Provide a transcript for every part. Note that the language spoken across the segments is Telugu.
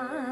ఆ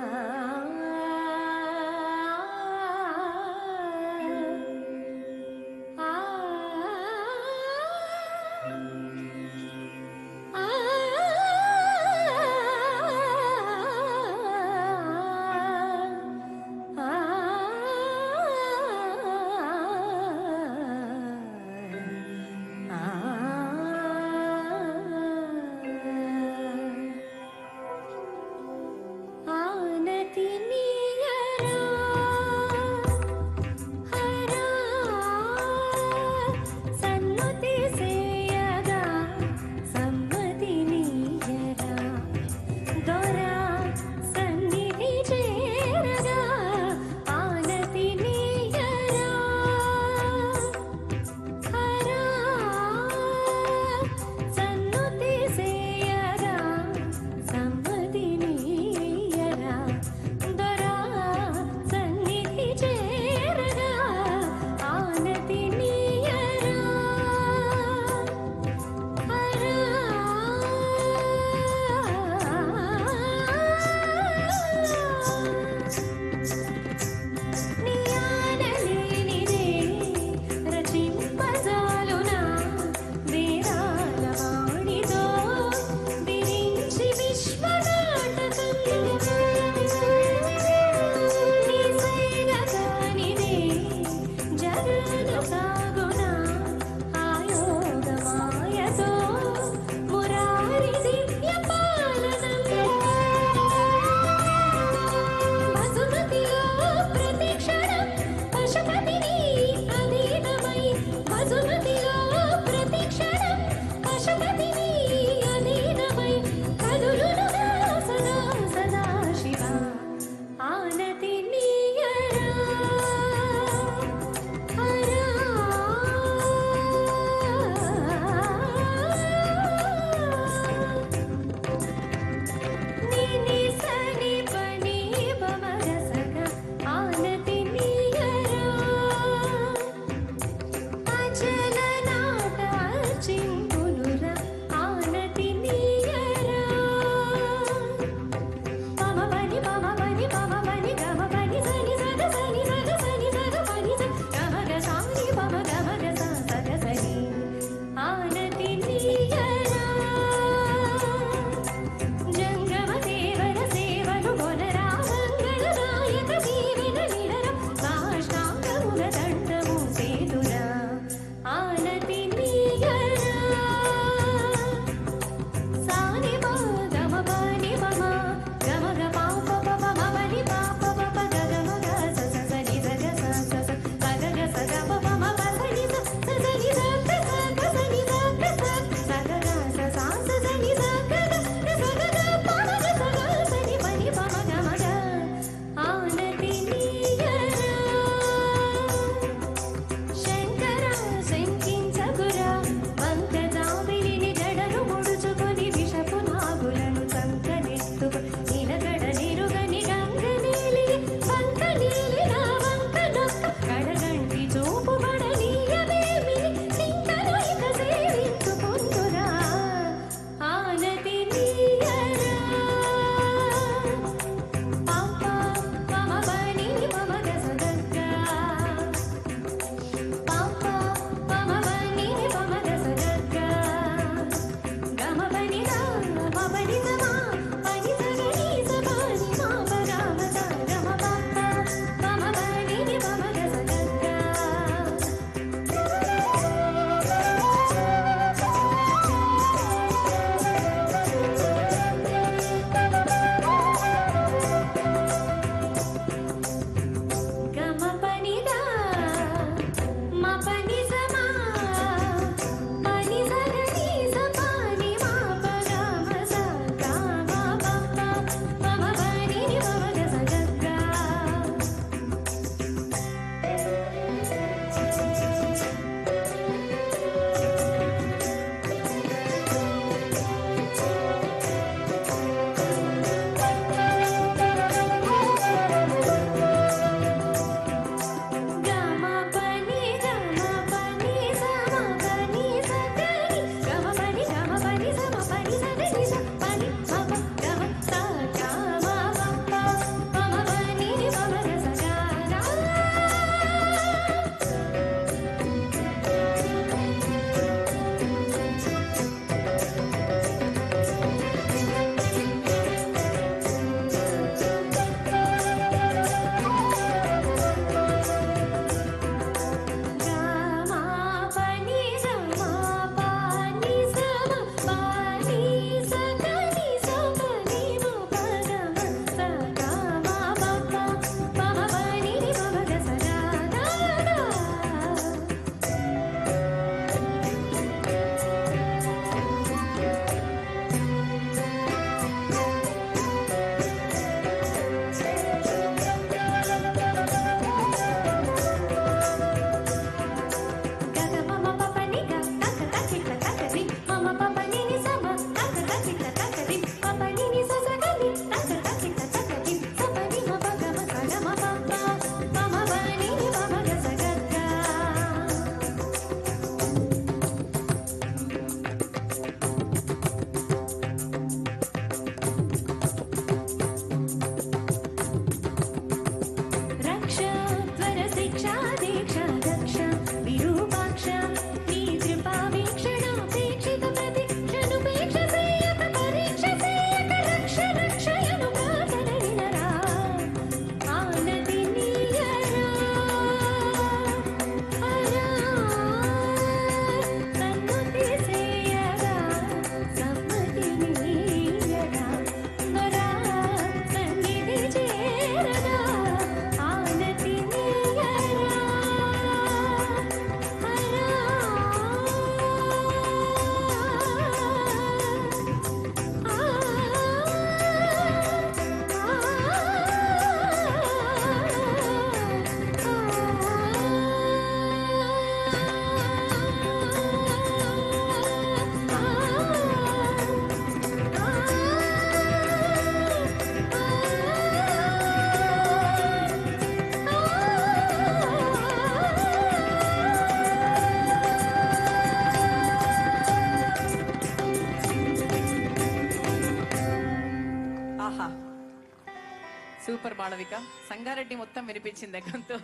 సూపర్ మాళవిక. సంగారెడ్డి మొత్తం వినిపించింది ఎక్కడంతో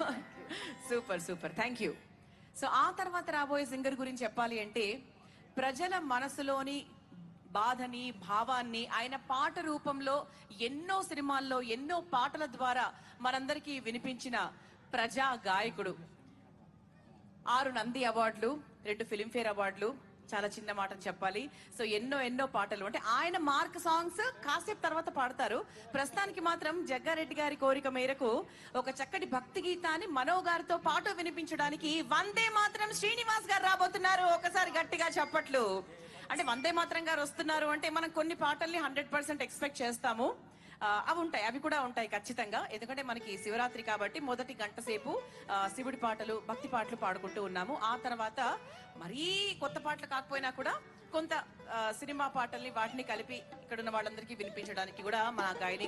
super super. Thank you so ఆ తర్వాత రాబోయే సింగర్ గురించి చెప్పాలి అంటే ప్రజల మనసులోని బాధని భావాన్ని ఆయన పాట రూపంలో ఎన్నో సినిమాల్లో ఎన్నో పాటల ద్వారా మనందరికీ వినిపించిన ప్రజా గాయకుడు. ఆరు నంది అవార్డులు రెండు ఫిలింఫేర్ అవార్డులు చాలా చిన్న మాటను చెప్పాలి. సో ఎన్నో ఎన్నో పాటలు. అంటే ఆయన మార్క్ సాంగ్స్ కాసేపు తర్వాత పాడతారు. ప్రస్తుతానికి మాత్రం జగ్గారెడ్డి గారి కోరిక మేరకు ఒక చక్కటి భక్తి గీతాన్ని మనో గారితో పాటు వినిపించడానికి వందే మాత్రం శ్రీనివాస్ గారు రాబోతున్నారు. ఒకసారి గట్టిగా చెప్పట్లు. అంటే వందే మాత్రం గారు వస్తున్నారు అంటే మనం కొన్ని పాటల్ని హండ్రెడ్ పర్సెంట్ ఎక్స్పెక్ట్ చేస్తాము. అవి ఉంటాయి. అవి కూడా ఉంటాయి ఖచ్చితంగా. ఎందుకంటే మనకి శివరాత్రి కాబట్టి మొదటి గంట సేపు శివుడి పాటలు భక్తి పాటలు పాడుకుంటూ ఉన్నాము. ఆ తర్వాత మరీ కొత్త పాటలు కాకపోయినా కూడా కొంత సినిమా పాటల్ని వాటిని కలిపి ఇక్కడ ఉన్న వాళ్ళందరికీ వినిపించడానికి కూడా మా గాయని